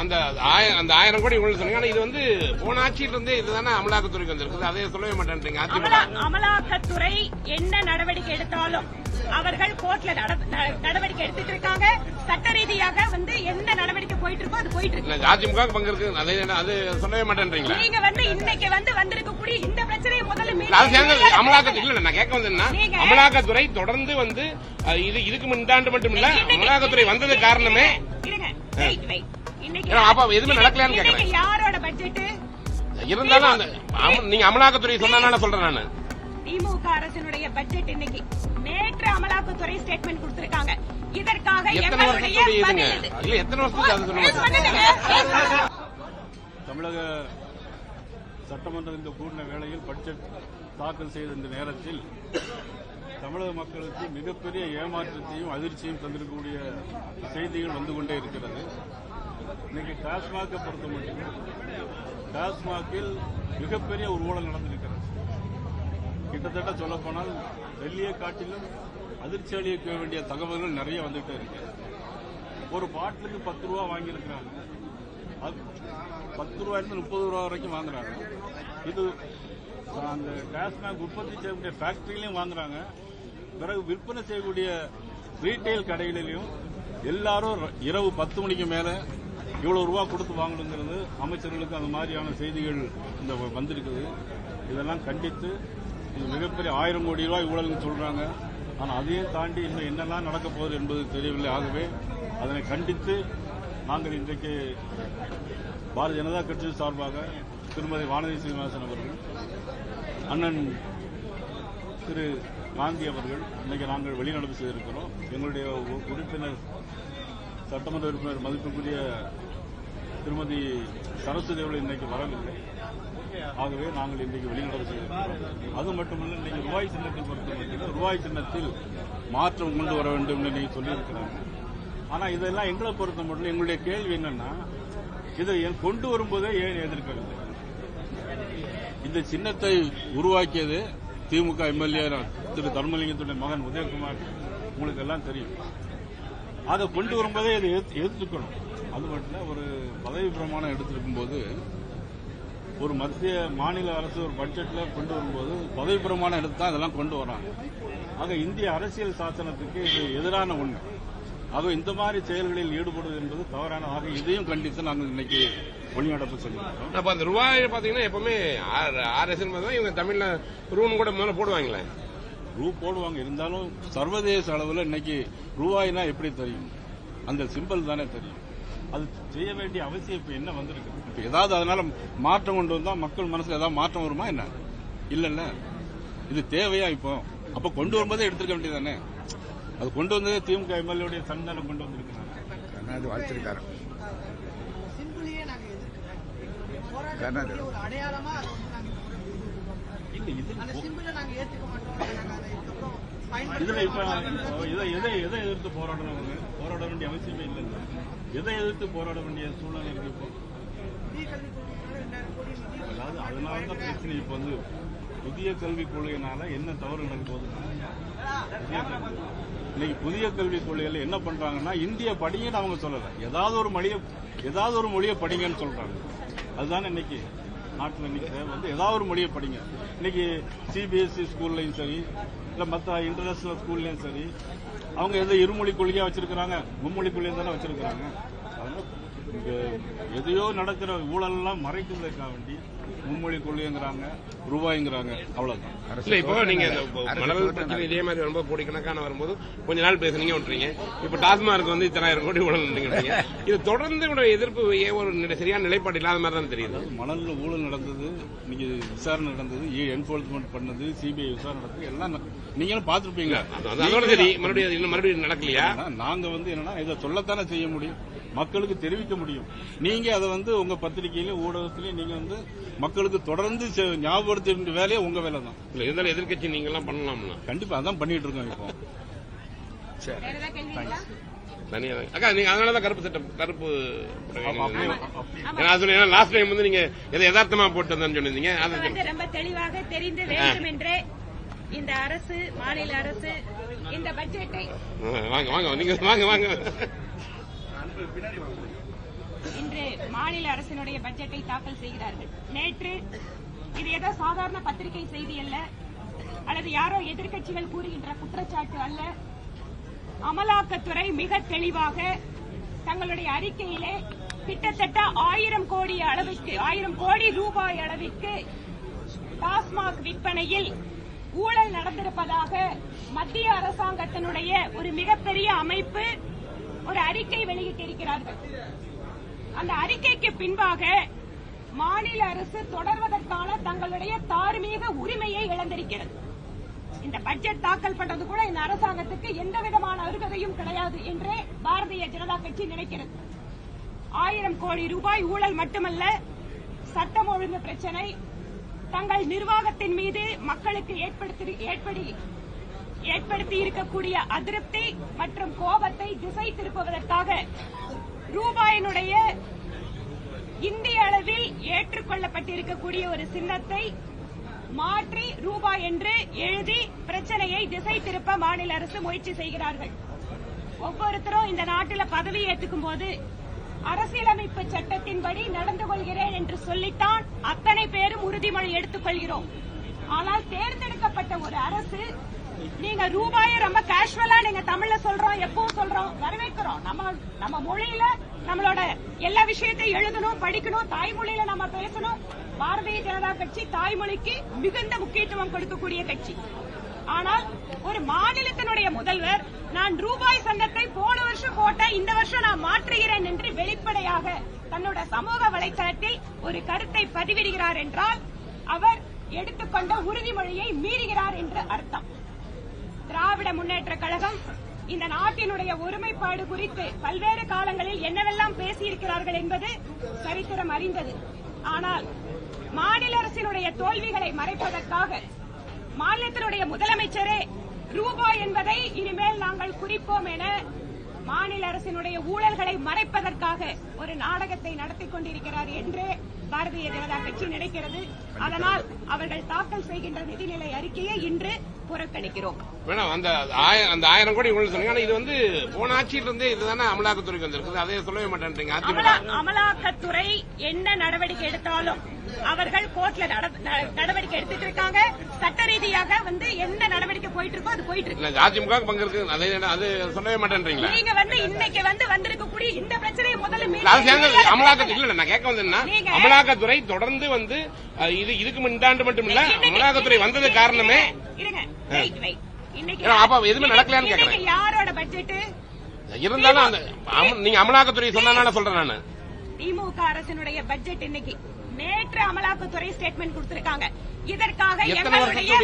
அந்த ஆய- அந்த ஆயிரம் கோடி ஊழல் சொன்னீங்க ஆனா இது வந்து போன ஆட்சியில இருந்தே இதுதானே அமலாக்கத்துறைக்கு வந்திருக்குது. அதை சொல்லவே மாட்டேன்றீங்க. அமலாக்கத்துறை என்ன நடவடிக்கை எடுத்தாலும் அவர்கள் கோர்ட்ல நடவடிக்கை எடுத்துட்டு இருக்காங்க. சட்ட ரீதியாக வந்து என்ன நடவடிக்கை போயிட்டு இருக்கோ அது போயிட்டு இருக்கு அதிமுக பங்கு இருக்கு அதை அது சொல்லவே மாட்டேன்றீங்களா? நீங்க வந்து இன்னைக்கு வந்து வந்திருக்கக்கூடிய இந்த பிரச்சனையை முதல்ல அமலாக்கத்துறை இல்ல நான் கேட்க வந்தேன்னா அமலாக்கத்துறை தொடர்ந்து வந்து இது இதுக்கு முன்னாண்டு மட்டும் இல்ல அமலாக்கத்துறை வந்தது காரணமே இருங்க. அப்ப எதுவுமே நடக்கலையான்னு இன்னைக்கு கேக்குறேன். யாரோட பட்ஜெட் இருந்தாலும் அந்த அம- நீங்க அமலாக்கத்துறை சொன்னா சொல்றேன் நானு. திமுக அரசினுடைய பட்ஜெட் இன்னைக்கு நேற்று அமலாக்கத்துறை ஸ்டேட்மெண்ட் கொடுத்திருக்காங்க. இதற்காக. தமிழக சட்டமன்ற இந்த கூடின வேளையில் பட்ஜெட் தாக்கல் செய்த இந்த நேரத்தில் தமிழக மக்களுக்கு மிகப்பெரிய ஏமாற்றத்தையும் அதிர்ச்சியும் தந்திருக்கக்கூடிய செய்திகள் வந்து கொண்டே இருக்கிறது. இன்னைக்கு டாஸ்மாகை பொறுத்த மட்டும் டாஸ்மாகில் மிகப்பெரிய ஒரு ஊழல் நடந்திருக்கிறது. கிட்டத்தட்ட சொல்லப்போனால் டெல்லியை காட்டிலும் அதிர்ச்சி அளிக்க வேண்டிய தகவல்கள் நிறைய வந்துட்டே இருக்கு. ஒரு பாட்டிலுக்கு பத்து ரூபா வாங்கியிருக்கிறாங்க. பத்து ரூபாயிலிருந்து முப்பது ரூபா வரைக்கும் வாங்குறாங்க. இது அந்த டாஸ்மாக் உற்பத்தி செய்யக்கூடிய ஃபேக்டரியிலையும் வாங்குறாங்க. பிறகு விற்பனை செய்யக்கூடிய ரீட்டைல் கடைகளிலையும் எல்லாரும் ர- இரவு பத்து மணிக்கு மேலே இவ்வளவு ரூபா கொடுத்து வாங்கணுங்கிறது அமைச்சர்களுக்கு அந்த மாதிரியான செய்திகள் இந்த வந்திருக்குது. இதெல்லாம் கண்டித்து இது மிகப்பெரிய ஆயிரம் கோடி ரூபாய் ஊழல்னு சொல்றாங்க. ஆனால் அதையும் தாண்டி இன்னும் என்னெல்லாம் நடக்க போகுது என்பது தெரியவில்லை. ஆகவே அதனை கண்டித்து நாங்கள் இன்றைக்கு பாரதிய ஜனதா கட்சி சார்பாக திருமதி வானதி சீனிவாசன் அவர்கள் அண்ணன் திரு காந்தி அவர்கள் இன்னைக்கு நாங்கள் வெளிநடப்பு செய்திருக்கிறோம். எங்களுடைய உறுப்பினர் சட்டமன்ற உறுப்பினர் மதிப்புக்குரிய திருமதி சரஸ்வதி அவர்கள் இன்றைக்கு வரவில்லை. ஆகவே நாங்கள் இன்றைக்கு வெளிநடப்பு செய்திருக்கிறோம். அது மட்டுமல்ல இன்னைக்கு ரூபாய் சின்னத்தை பொறுத்த வரைக்கும் ரூபாய் சின்னத்தில் மாற்றம் கொண்டு வர வேண்டும் என்று நீங்க சொல்லியிருக்கிறாங்க. ஆனா இதெல்லாம் எங்களை பொறுத்த மட்டும் எங்களுடைய கேள்வி என்னன்னா இதை கொண்டு வரும்போதே ஏன் எதிர்க்கிறது இந்த சின்னத்தை உருவாக்கியது திமுக எம்எல்ஏ திரு தர்மலிங்கத்துடைய மகன் உதயகுமார். உங்களுக்கு எல்லாம் தெரியும். அதை கொண்டு வரும்போதே இதை எதிர்த்து- எதிர்த்துக்கணும் அது மட்டும் இல்ல, ஒரு பதவி பிரமாணம் எடுத்திருக்கும் போது ஒரு மத்திய மாநில அரசு ஒரு பட்ஜெட்ல கொண்டு வரும்போது பதவி பிரமாணம் எடுத்து தான் இதெல்லாம் கொண்டு வராங்க. ஆக இந்திய அரசியல் சாசனத்துக்கு இது எதிரான ஒண்ணு. ஆக இந்த மாதிரி செயல்களில் ஈடுபடுவது என்பது தவறான. ஆக இதையும் கண்டித்து நாங்கள் இன்னைக்கு வெளிநடப்பு செல்கிறோம் அப்ப அந்த ரூபாய் பாத்தீங்கன்னா எப்பவுமே ஆர்எஸ்என் தான் இவங்க தமிழ்ல ரூன் கூட முதல்ல போடுவாங்களே. ரூ போடுவாங்க. இருந்தாலும் சர்வதேச அளவில் இன்னைக்கு ரூபாய்னா எப்படி தெரியும்? அந்த சிம்பிள் தானே தெரியும். அது செய்ய வேண்டிய அவசியம் இப்ப என்ன வந்திருக்கு? இப்ப ஏதாவது அதனால மாற்றம் கொண்டு வந்தா மக்கள் மனசுல ஏதாவது மாற்றம் வருமா என்ன? இல்லல்ல. இது தேவையா இப்போ? அப்ப கொண்டு வரும்போதே எடுத்துக்க வேண்டியதானே அது கொண்டு வந்ததே திமுக எம்எல்ஏடைய சந்தானம் கொண்டு வந்திருக்கிறாங்க. அது வாழ்த்திருக்காரு சிம்பிளையே நாங்க எதிர்க்கிறோம் போராட்டத்துக்கு ஒரு அடையாளமா அதை வந்து நாங்க இல்ல இது அந்த சிம்பிளை நாங்க ஏத்துக்க மாட்டோம் நாங்க அதை இதுக்கப்புறம் இதுல இப்ப இதை எதை எதை எதிர்த்து போராடணும் அவங்க? போராட வேண்டிய அவசியமே இல்லை. எதை எதிர்த்து போராட வேண்டிய சூழ்நிலை இருக்கு இப்போ? அதாவது அதனால தான் பிரச்சனை இப்போ வந்து புதிய கல்விக் கொள்கையினால என்ன தவறு நடக்க போகுது? புதிய கல்வி. இன்னைக்கு புதிய கல்விக் கொள்கையில என்ன பண்றாங்கன்னா இந்திய படிங்கன்னு அவங்க சொல்லல. ஏதாவது ஒரு மொழியை ஏதாவது ஒரு மொழியை படிங்கன்னு சொல்றாங்க. அதுதானே இன்னைக்கு நாட்டில் இன்னைக்கு வந்து ஏதாவது ஒரு மொழியை படிங்க. இன்னைக்கு சிபிஎஸ்சி ஸ்கூல்லையும் சரி இல்லை மற்ற இன்டர்நேஷனல் ஸ்கூல்லையும் சரி அவங்க எதை இருமொழி கொள்கையாக வச்சிருக்கிறாங்க மும்மொழி கொள்கையை தானே வச்சிருக்கிறாங்க. அதனால் எதையோ நடக்கிற ஊழல்லாம் மறைக்கிறதுக்காக வேண்டி மும்மொழி கொள்கைங்கிறாங்க ரூபாய்ங்கிறாங்க அவ்வளவுதான். இல்ல இப்போ நீங்க மணல் பிரச்சனை இதே மாதிரி வரும்போது கோடிக்கணக்கான வரும்போது கொஞ்ச நாள் பேசுனீங்க விட்டுறீங்க இப்ப டாஸ்மார்க் வந்து இத்தனாயிரம் கோடி ஊழல் நடந்தீங்க இது தொடர்ந்து எதிர்ப்பு ஒரு சரியான நிலைப்பாடு இல்லாத மாதிரி தான் தெரியுது. மணல்ல ஊழல் நடந்தது இன்னைக்கு விசாரணை நடந்தது என்போர்ஸ்மெண்ட் பண்ணது சிபிஐ விசாரணை நடந்தது எல்லாம் நீங்களும் பார்த்திருப்பீங்க. அது- அதோட சரி மறுபடியும் மறுபடியும் நடக்கலையா? நாங்க வந்து என்னன்னா இதை சொல்லத்தானே செய்ய முடியும். மக்களுக்கு தெரிவிக்க முடியும். நீங்க அதை வந்து உங்க பத்திரிகையிலும் ஊடகத்திலையும் நீங்க வந்து மக்களுக்கு தொடர்ந்து ஞாபகப்படுத்த வேண்டிய வேலையே உங்க வேலை தான் இல்ல இருந்தாலும் எதிர்க்கட்சி நீங்க எல்லாம் பண்ணலாம்ல. கண்டிப்பா அதான் பண்ணிட்டு இருக்கோம் இப்போ. அக்கா நீங்க அதனாலதான் கருப்பு சட்டம் கருப்பு ஏன்னா லாஸ்ட் டைம் வந்து நீங்க எதை யதார்த்தமா போட்டு வந்தேன்னு சொன்னீங்க இது அது வந்து ரொம்ப தெளிவாக தெரிந்து வேண்டும் என்றே இந்த அரசு மாநில அரசு இந்த பட்ஜெட்டை வாங்க வாங்க நீங்க வாங்க வாங்க. இன்று மாநில அரசினுடைய பட்ஜெட்டை தாக்கல் செய்கிறார்கள். நேற்று இது ஏதோ சாதாரண பத்திரிகை செய்தி அல்ல அல்லது யாரோ எதிர்க்கட்சிகள் கூறுகின்ற குற்றச்சாட்டு அல்ல. அமலாக்கத்துறை மிக தெளிவாக தங்களுடைய அறிக்கையிலே கிட்டத்தட்ட ஆயிரம் கோடி அளவுக்கு ஆயிரம் கோடி ரூபாய் அளவிற்கு டாஸ்மாக் விற்பனையில் ஊழல் நடந்திருப்பதாக மத்திய அரசாங்கத்தினுடைய ஒரு மிகப்பெரிய அமைப்பு ஒரு அறிக்கை வெளியிட்டிருக்கிறார்கள். அந்த அறிக்கைக்கு பின்பாக மாநில அரசு தொடர்வதற்கான தங்களுடைய தார்மீக உரிமையை இழந்திருக்கிறது. இந்த பட்ஜெட் தாக்கல் பண்றது கூட இந்த அரசாங்கத்துக்கு எந்த விதமான அருகதையும் கிடையாது என்றே பாரதிய ஜனதா கட்சி நினைக்கிறது. ஆயிரம் கோடி ரூபாய் ஊழல் மட்டுமல்ல சட்டம் ஒழுங்கு பிரச்சனை தங்கள் நிர்வாகத்தின் மீது மக்களுக்கு ஏற்படுத்தி ஏற்படி ஏற்படுத்தி இருக்கக்கூடிய அதிருப்தி மற்றும் கோபத்தை திசை திருப்புவதற்காக ரூபாயினுடைய இந்திய அளவில் ஏற்றுக்கொள்ளப்பட்டிருக்கக்கூடிய ஒரு சின்னத்தை மாற்றி ரூபாய் என்று எழுதி பிரச்சனையை திசை திருப்ப மாநில அரசு முயற்சி செய்கிறார்கள். ஒவ்வொருத்தரும் இந்த நாட்டில் பதவி ஏற்றுக்கும் போது அரசியலமைப்பு சட்டத்தின்படி நடந்து கொள்கிறேன் என்று சொல்லித்தான் அத்தனை பேரும் உறுதிமொழி எடுத்துக் கொள்கிறோம் ஆனால் தேர்ந்தெடுக்கப்பட்ட ஒரு அரசு நீங்க ரூபாயை ரொம்ப கேஷுவலா நீங்க தமிழ்ல சொல்றோம் எப்பவும் சொல்றோம் வரவேற்கிறோம். நம்ம நம்ம மொழியில நம்மளோட எல்லா விஷயத்தையும் எழுதணும் படிக்கணும் தாய்மொழியில நம்ம பேசணும். பாரதிய ஜனதா கட்சி தாய்மொழிக்கு மிகுந்த முக்கியத்துவம் கொடுக்கக்கூடிய கட்சி. ஆனால் ஒரு மாநிலத்தினுடைய முதல்வர் நான் ரூபாய் சங்கத்தை போன வருஷம் போட்ட இந்த வருஷம் நான் மாற்றுகிறேன் என்று வெளிப்படையாக தன்னோட சமூக வலைதளத்தில் ஒரு கருத்தை பதிவிடுகிறார் என்றால் அவர் எடுத்துக்கொண்ட உறுதிமொழியை மீறுகிறார் என்று அர்த்தம். திராவிட முன்னேற்ற கழகம் இந்த நாட்டினுடைய ஒருமைப்பாடு குறித்து பல்வேறு காலங்களில் என்னவெல்லாம் பேசியிருக்கிறார்கள் என்பது சரித்திரம் அறிந்தது. ஆனால் மாநில அரசினுடைய தோல்விகளை மறைப்பதற்காக மாநிலத்தினுடைய முதலமைச்சரே ரூபா என்பதை இனிமேல் நாங்கள் குறிப்போம் என மாநில அரசினுடைய ஊழல்களை மறைப்பதற்காக ஒரு நாடகத்தை நடத்திக் கொண்டிருக்கிறார் என்று பாரதிய ஜனதா கட்சி நினைக்கிறது அதனால் அவர்கள் தாக்கல் செய்கின்ற நிதிநிலை அறிக்கையை இன்று புறக்கணிக்கிறோம். மேடம் அந்த அந்த ஆயிரம் கோடி சொன்னீங்க. ஆனா இது வந்து போன ஆட்சியில இருந்தே இதுதானே அமலாக்கத்துறைக்கு வந்திருக்குது. அதை சொல்லவே மாட்டேன்றீங்க அமலாக்கத்துறை என்ன நடவடிக்கை எடுத்தாலும் அவர்கள் கோர்ட்ல நடவடிக்கை எடுத்துட்டு இருக்காங்க. சட்ட ரீதியாக வந்து என்ன நடவடிக்கை போயிட்டு இருக்கோ அது போயிட்டு இருக்கு அதிமுக பங்கு இருக்கு. அதை அது சொல்லவே மாட்டேன்றீங்களா? நீங்க வந்து இன்னைக்கு வந்து வந்திருக்கக்கூடிய இந்த பிரச்சனையை முதல்ல மீண்டும் இல்ல, நான் கேட்க வந்தேன்னா அமலாக்கத்துறை தொடர்ந்து வந்து இது இதுக்கு ஆண்டு மட்டும் இல்ல அமலாக்கத்துறை வந்தது காரணமே இருங்க wait, wait. இன்னைக்கு ஏன்னா, அப்ப எதுவுமே நடக்கலையான்னு இன்னைக்கு கேக்குறேன். யாரோட பட்ஜெட் இருந்தாலும் அந்த அம- நீங்க அமலாக்கத்துறை சொன்னா சொல்றேன் நானு. திமுக அரசினுடைய பட்ஜெட் இன்னைக்கு நேற்று அமலாக்கத்துறை ஸ்டேட்மெண்ட் கொடுத்திருக்காங்க. இதற்காக எத்தனை எங்களுடைய